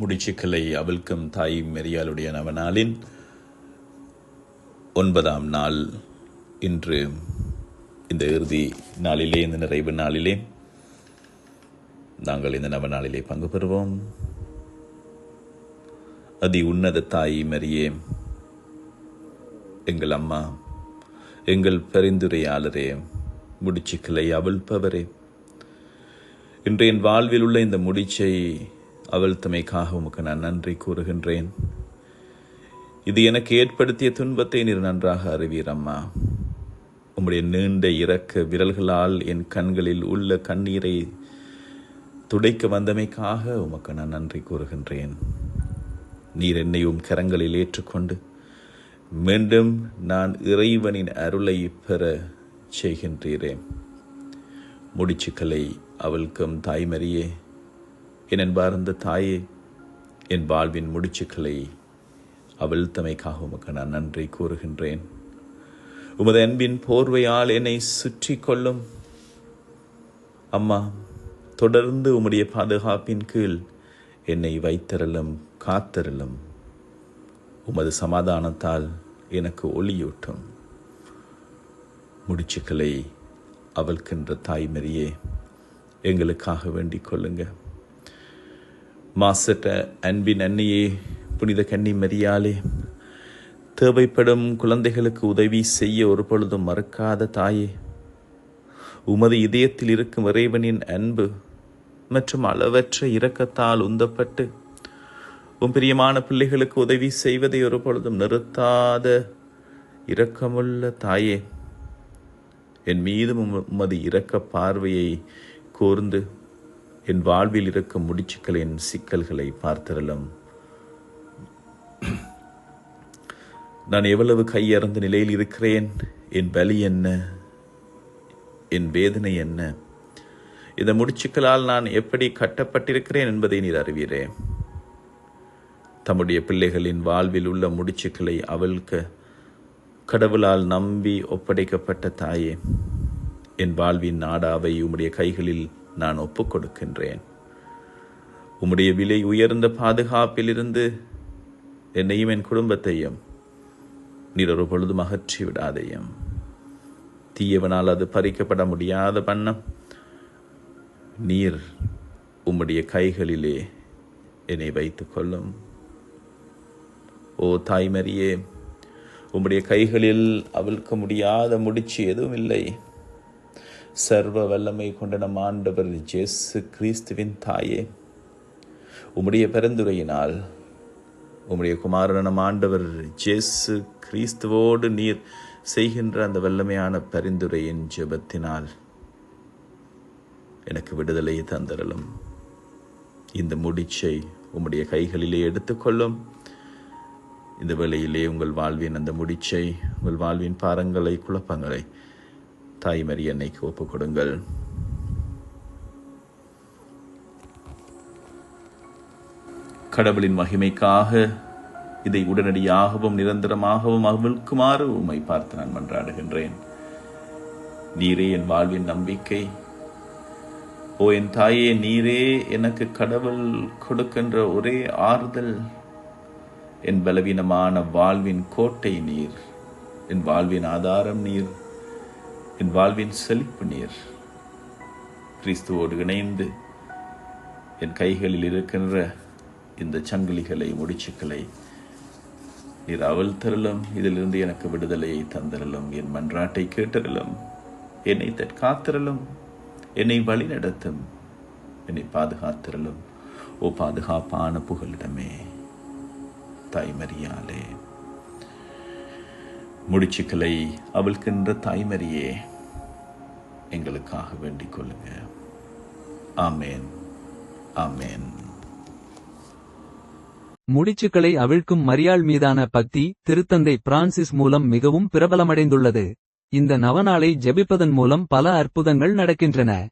முடிச்சுக்களை அவிழ்க்கும் தாய் மெரியாளுடைய நவநாளின் ஒன்பதாம் நாள் இன்று இந்த இறுதி நாளிலே இந்த நிறைவு நாளிலே நாங்கள் இந்த நவநாளிலே பங்கு பெறுவோம். அதி உன்னத தாய் மரியே எங்கள் அம்மா எங்கள் பரிந்துரையாளரே முடிச்சுக்களை அவிழ்ப்பவரே இன்றைய வாழ்வில் உள்ள இந்த முடிச்சை அவிழ்த்தமைக்காக உமக்கு நான் நன்றி கூறுகின்றேன். இது எனக்கு ஏற்படுத்திய துன்பத்தை நீர் நன்றாக அறிவீர் அம்மா. உம்முடைய நீண்ட இறக்க விரல்களால் என் கண்களில் உள்ள கண்ணீரை துடைக்க வந்தமைக்காக உமக்கு நான் நன்றி கூறுகின்றேன். நீர் என்னை உம் கரங்களில் ஏற்றுக்கொண்டு மீண்டும் நான் இறைவனின் அருளை பெற செய்கின்றீரே. முடிச்சுக்களை அவள்க்கும் தாய்மரியே என் அன்பார்ந்த தாயே என் வாழ்வின் முடிச்சுக்களை அவிழ்த்தமைக்காக உமக்கு நான் நன்றி கூறுகின்றேன். உமது அன்பின் போர்வையால் என்னை சுற்றி கொள்ளும். அம்மா தொடர்ந்து உம்முடைய பாதுகாப்பின் கீழ் என்னை வைத்தரலும் காத்தரலும் உமது சமாதானத்தால் எனக்கு ஒளியூட்டும். முடிச்சுக்களை அவள்கின்ற தாய்மரியே எங்களுக்காக வேண்டிக் கொள்ளுங்கள் மாசற்ற அன்பின் அன்னையே புனித கன்னி மரியாலே தேவைப்படும் குழந்தைகளுக்கு உதவி செய்ய ஒரு பொழுதும் மறக்காத தாயே. உமது இதயத்தில் இருக்கும் இறைவனின் அன்பு மற்றும் அளவற்ற இரக்கத்தால் உந்தப்பட்டு உன் பிரியமான பிள்ளைகளுக்கு உதவி செய்வதை ஒரு பொழுதும் நிறுத்தாத இரக்கமுள்ள தாயே. என் மீதும் உமது இரக்க பார்வையை கூர்ந்து என் வாழ்வில் இருக்கும் முடிச்சுக்களின் சிக்கல்களை பார்த்தரலும் நான் எவ்வளவு கையறந்த நிலையில் இருக்கிறேன்? என் பலி என்ன? என் வேதனை என்ன? இந்த முடிச்சுக்களால் நான் எப்படி கட்டப்பட்டிருக்கிறேன் என்பதை நீர் அறிவீரே. தம்முடைய பிள்ளைகளின் வாழ்வில் உள்ள முடிச்சுக்களை அவளுக்கு கடவுளால் நம்பி ஒப்படைக்கப்பட்ட தாயே என் வாழ்வின் நாடாவை உம்முடைய கைகளில் நான் ஒப்புக் கொடுக்கின்றேன் உம்முடைய விலை உயர்ந்த பாதுகாப்பிலிருந்து என்னையும் என் குடும்பத்தையும் நீர் ஒரு பொழுதும் அகற்றி விடாதையும். தீயவனால் அது பறிக்கப்பட முடியாத பண்ணம் நீர் உம்முடைய கைகளிலே என்னை வைத்துக் கொள்ளும். ஓ தாய்மரியே உம்முடைய கைகளில் அவிழ்க்க முடியாத முடிச்சு எதுவும் இல்லை. சர்வ வல்லமை கொண்ட நம் ஆண்டவர் ஜேசு கிறிஸ்துவின் தாயே உம்முடைய பரிந்துரையினால் உம்முடைய குமாரனம் ஆண்டவர் ஜேசு கிறிஸ்துவோடு நீர் செய்கின்ற அந்த வல்லமையான பரிந்துரையின் ஜெபத்தினால் எனக்கு விடுதலை தந்திரலும் இந்த முடிச்சை உம்முடைய கைகளிலே எடுத்துக்கொள்ளும். இந்த வேளையிலே உங்கள் வாழ்வின் அந்த முடிச்சை உங்கள் வாழ்வின் பாரங்களை குழப்பங்களை தாய்மரி அன்னைக்கு ஒப்புக் கொடுங்கள். கடவுளின் மகிமைக்காக இதை உடனடியாகவும் நிரந்தரமாகவும் அவிழ்க்குமாறு உம்மை பார்த்து நான் மன்றாடுகின்றேன். நீரே என் வாழ்வின் நம்பிக்கை. ஓ என் தாயே நீரே எனக்கு கடவுள் கொடுக்கின்ற ஒரே ஆறுதல். என் பலவீனமான வாழ்வின் கோட்டை நீர் என் வாழ்வின் ஆதாரம் நீர். என் வாழ்வின் செழிப்பு நீர். கிறிஸ்துவோடு இணைந்து என் கைகளில் இருக்கின்ற இந்த சங்கிலிகளை முடிச்சுக்களை நீர் அவள் தரலும் இதிலிருந்து எனக்கு விடுதலையை தந்தரலும் என் மன்றாட்டை கேட்டரலும் என்னை தற்காத்திரலும் என்னை வழி நடத்தும் என்னை பாதுகாத்திரலும் ஓ பாதுகாப்பான புகலிடமே தாய்மரியாலே. முடிச்சுக்களை அவள்கின்ற தாய்மரியே எங்களுக்காக வேண்டிக் கொள்ளுங்க. ஆமேன். ஆமேன். முடிச்சுக்களை அவிழ்க்கும் மரியாள் மீதான பக்தி திருத்தந்தை பிரான்சிஸ் மூலம் மிகவும் பிரபலமடைந்துள்ளது. இந்த நவநாளை ஜெபிப்பதன் மூலம் பல அற்புதங்கள் நடக்கின்றன.